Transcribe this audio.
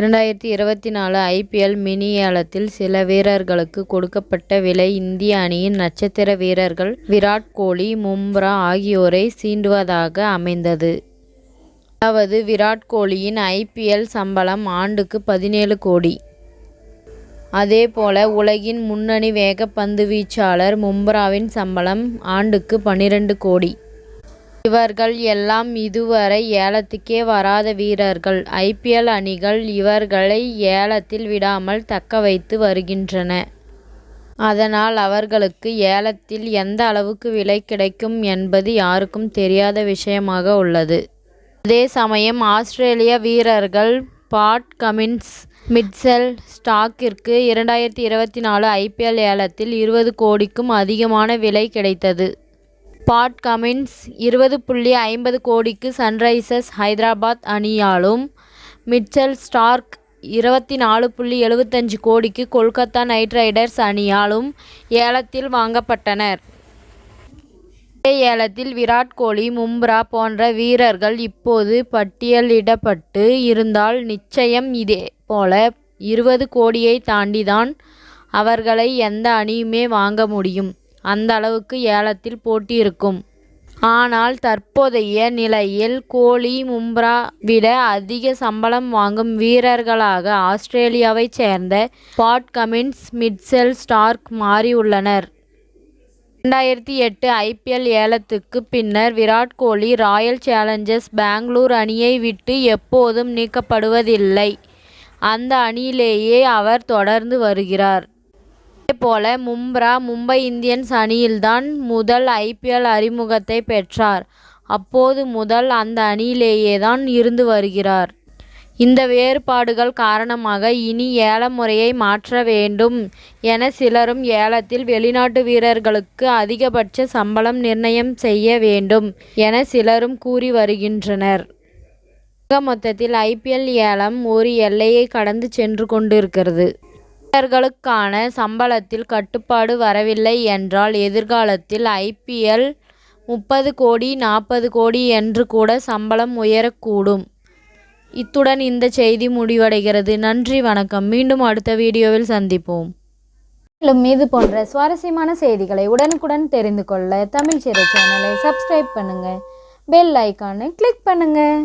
இரண்டாயிரத்தி இருபத்தி நாலு ஐபிஎல் மினி ஏலத்தில் சில வீரர்களுக்கு கொடுக்கப்பட்ட விலை இந்திய அணியின் நட்சத்திர வீரர்கள் விராட் கோலி மும்ரா ஆகியோரை சீண்டுவதாக அமைந்தது. அதாவது விராட் கோலியின் ஐபிஎல் சம்பளம் ஆண்டுக்கு பதினேழு கோடி. அதேபோல உலகின் முன்னணி வேகப்பந்து வீச்சாளர் மும்ராவின் சம்பளம் ஆண்டுக்கு பன்னிரண்டு கோடி. இவர்கள் எல்லாம் இதுவரை ஏலத்துக்கே வராத வீரர்கள். ஐபிஎல் அணிகள் இவர்களை ஏலத்தில் விடாமல் தக்க வைத்து வருகின்றன. அதனால் அவர்களுக்கு ஏலத்தில் எந்த அளவுக்கு விலை கிடைக்கும் என்பது யாருக்கும் தெரியாத விஷயமாக உள்ளது. அதே சமயம் ஆஸ்திரேலிய வீரர்கள் பாட் கமின்ஸ் மிட்செல் ஸ்டார்க்கிற்கு இரண்டாயிரத்தி இருபத்தி நாலு ஐபிஎல் ஏலத்தில் இருபது கோடிக்கும் அதிகமான விலை கிடைத்தது. பாட் கமின்ஸ் இருபது புள்ளி ஐம்பது கோடிக்கு சன்ரைசர்ஸ் ஹைதராபாத் அணியாலும் மிச்சல் ஸ்டார்க் இருபத்தி நாலு புள்ளி எழுபத்தஞ்சு கோடிக்கு கொல்கத்தா நைட் ரைடர்ஸ் அணியாலும் ஏலத்தில் வாங்கப்பட்டனர். ஏலத்தில் விராட் கோலி பும்ரா போன்ற வீரர்கள் இப்போது பட்டியலிடப்பட்டு இருந்தால் நிச்சயம் இதே போல இருபது கோடியை தாண்டி தான் அவர்களை எந்த அணியுமே வாங்க முடியும். அந்த அளவுக்கு ஏலத்தில் போட்டி இருக்கும். ஆனால் தற்போதைய நிலையில் கோலி பும்ரா விட அதிக சம்பளம் வாங்கும் வீரர்களாக ஆஸ்திரேலியாவைச் சேர்ந்த பாட் கமின்ஸ் மிட்செல் ஸ்டார்க் மாறியுள்ளனர். இரண்டாயிரத்தி எட்டு ஐபிஎல் ஏலத்துக்கு பின்னர் விராட் கோலி ராயல் சேலஞ்சர்ஸ் பெங்களூர் அணியை விட்டு எப்போதும் நீக்கப்படுவதில்லை. அந்த அணியிலேயே அவர் தொடர்ந்து வருகிறார். அதேபோல மும்ரா மும்பை இந்தியன்ஸ் அணியில்தான் முதல் ஐபிஎல் அறிமுகத்தை பெற்றார். அப்போது முதல் அந்த அணியிலேயே தான் இருந்து வருகிறார். இந்த வேறுபாடுகள் காரணமாக இனி ஏல முறையை மாற்ற வேண்டும் என சிலரும் ஏலத்தில் வெளிநாட்டு வீரர்களுக்கு அதிகபட்ச சம்பளம் நிர்ணயம் செய்ய வேண்டும் என சிலரும் கூறி வருகின்றனர். மொத்தத்தில் ஐபிஎல் ஏலம் ஒரு எல்லையை கடந்து சென்று கொண்டிருக்கிறது. வீரர்களுக்கான சம்பளத்தில் கட்டுப்பாடு வரவில்லை என்றால் எதிர்காலத்தில் ஐபிஎல் முப்பது கோடி நாற்பது கோடி என்று கூட சம்பளம் உயரக்கூடும். இத்துடன் இந்த செய்தி முடிவடைகிறது. நன்றி வணக்கம். மீண்டும் அடுத்த வீடியோவில் சந்திப்போம். மேலும் இது போன்ற சுவாரஸ்யமான செய்திகளை உடனுக்குடன் தெரிந்து கொள்ள தமிழ் சிறை சேனலை சப்ஸ்கிரைப் பண்ணுங்கள் பெல் ஐக்கானை கிளிக் பண்ணுங்கள்